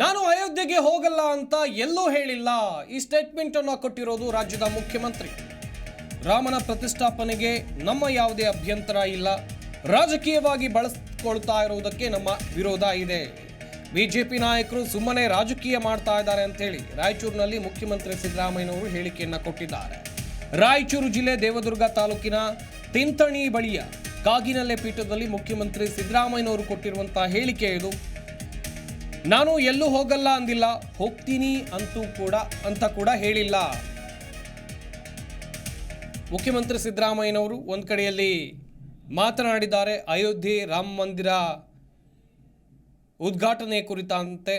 ನಾನು ಅಯೋಧ್ಯೆಗೆ ಹೋಗಲ್ಲ ಅಂತ ಎಲ್ಲೂ ಹೇಳಿಲ್ಲ. ಈ ಸ್ಟೇಟ್ಮೆಂಟ್ ಅನ್ನು ಕೊಟ್ಟಿರೋದು ರಾಜ್ಯದ ಮುಖ್ಯಮಂತ್ರಿ. ರಾಮನ ಪ್ರತಿಷ್ಠಾಪನೆಗೆ ನಮ್ಮ ಯಾವುದೇ ಅಭ್ಯಂತರ ಇಲ್ಲ. ರಾಜಕೀಯವಾಗಿ ಬಳಸ್ಕೊಳ್ತಾ ಇರುವುದಕ್ಕೆ ನಮ್ಮ ವಿರೋಧ ಇದೆ. ಬಿಜೆಪಿ ನಾಯಕರು ಸುಮ್ಮನೆ ರಾಜಕೀಯ ಮಾಡ್ತಾ ಇದ್ದಾರೆ ಅಂತ ಹೇಳಿ ರಾಯಚೂರಿನಲ್ಲಿ ಮುಖ್ಯಮಂತ್ರಿ ಸಿದ್ದರಾಮಯ್ಯನವರು ಹೇಳಿಕೆಯನ್ನು ಕೊಟ್ಟಿದ್ದಾರೆ. ರಾಯಚೂರು ಜಿಲ್ಲೆ ದೇವದುರ್ಗ ತಾಲೂಕಿನ ತಿಂತಣಿ ಬಳಿಯ ಕಾಗಿನಲ್ಲೆ ಪೀಠದಲ್ಲಿ ಮುಖ್ಯಮಂತ್ರಿ ಸಿದ್ದರಾಮಯ್ಯನವರು ಕೊಟ್ಟಿರುವಂತಹ ಹೇಳಿಕೆ ಇದು. ನಾನು ಎಲ್ಲೂ ಹೋಗಲ್ಲ ಅಂದಿಲ್ಲ, ಹೋಗ್ತೀನಿ ಅಂತೂ ಕೂಡ, ಅಂತ ಕೂಡ ಹೇಳಿಲ್ಲ. ಮುಖ್ಯಮಂತ್ರಿ ಸಿದ್ದರಾಮಯ್ಯನವರು ಒಂದು ಕಡೆಯಲ್ಲಿ ಮಾತನಾಡಿದ್ದಾರೆ, ಅಯೋಧ್ಯೆ ರಾಮ ಮಂದಿರ ಉದ್ಘಾಟನೆ ಕುರಿತಂತೆ.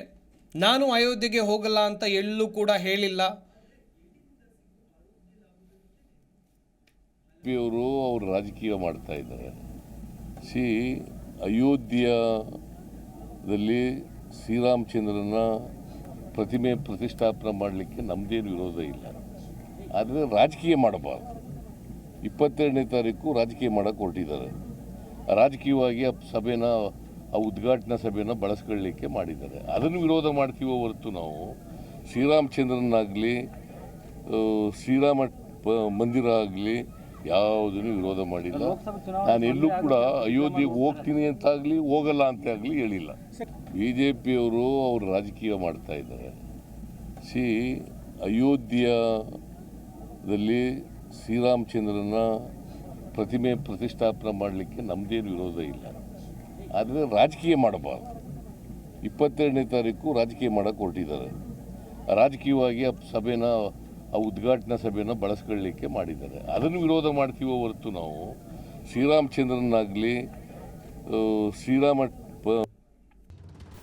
ನಾನು ಅಯೋಧ್ಯೆಗೆ ಹೋಗಲ್ಲ ಅಂತ ಎಲ್ಲೂ ಕೂಡ ಹೇಳಿಲ್ಲ. ಅವರು ಅವರು ರಾಜಕೀಯ ಮಾಡ್ತಾ ಇದ್ದಾರೆ. ಸಿ, ಅಯೋಧ್ಯದಲ್ಲಿ ಶ್ರೀರಾಮಚಂದ್ರನ ಪ್ರತಿಮೆ ಪ್ರತಿಷ್ಠಾಪನೆ ಮಾಡಲಿಕ್ಕೆ ನಮ್ಮದೇನು ವಿರೋಧ ಇಲ್ಲ. ಆದರೆ ರಾಜಕೀಯ ಮಾಡಬಾರ್ದು. ಇಪ್ಪತ್ತೆರಡನೇ ತಾರೀಕು ರಾಜಕೀಯ ಮಾಡೋಕ್ಕೆ ಹೊರಟಿದ್ದಾರೆ. ರಾಜಕೀಯವಾಗಿ ಆ ಸಭೆನ ಆ ಉದ್ಘಾಟನಾ ಸಭೆನ ಬಳಸ್ಕೊಳ್ಳಿಕ್ಕೆ ಮಾಡಿದ್ದಾರೆ. ಅದನ್ನು ವಿರೋಧ ಮಾಡ್ತೀವೋ ಹೊರತು ನಾವು ಶ್ರೀರಾಮಚಂದ್ರನಾಗಲಿ ಶ್ರೀರಾಮ ಮಂದಿರ ಆಗಲಿ ಯಾವುದನ್ನು ವಿರೋಧ ಮಾಡಿಲ್ಲ. ನಾನು ಎಲ್ಲೂ ಕೂಡ ಅಯೋಧ್ಯೆಗೆ ಹೋಗ್ತೀನಿ ಅಂತಾಗಲಿ ಹೋಗಲ್ಲ ಅಂತ ಆಗಲಿ ಹೇಳಿಲ್ಲ ಬಿ ಜೆ ಪಿಯವರು ಅವರು ರಾಜಕೀಯ ಮಾಡ್ತಾ ಇದ್ದಾರೆ. ಸಿ, ಅಯೋಧ್ಯದಲ್ಲಿ ಶ್ರೀರಾಮಚಂದ್ರನ ಪ್ರತಿಮೆ ಪ್ರತಿಷ್ಠಾಪನೆ ಮಾಡಲಿಕ್ಕೆ ನಮ್ಮದೇನು ವಿರೋಧ ಇಲ್ಲ. ಆದರೆ ರಾಜಕೀಯ ಮಾಡಬಾರ್ದು. ಇಪ್ಪತ್ತೆರಡನೇ ತಾರೀಕು ರಾಜಕೀಯ ಮಾಡೋಕ್ಕೆ ಹೊರಟಿದ್ದಾರೆ. ರಾಜಕೀಯವಾಗಿ ಆ ಸಭೆನ, ಆ ಉದ್ಘಾಟನಾ ಸಭೆನ ಬಳಸ್ಕೊಳ್ಳಿಕ್ಕೆ ಮಾಡಿದ್ದಾರೆ. ಅದನ್ನು ವಿರೋಧ ಮಾಡ್ತೀವೋ ಹೊರತು ನಾವು ಶ್ರೀರಾಮಚಂದ್ರನಾಗಲಿ ಶ್ರೀರಾಮ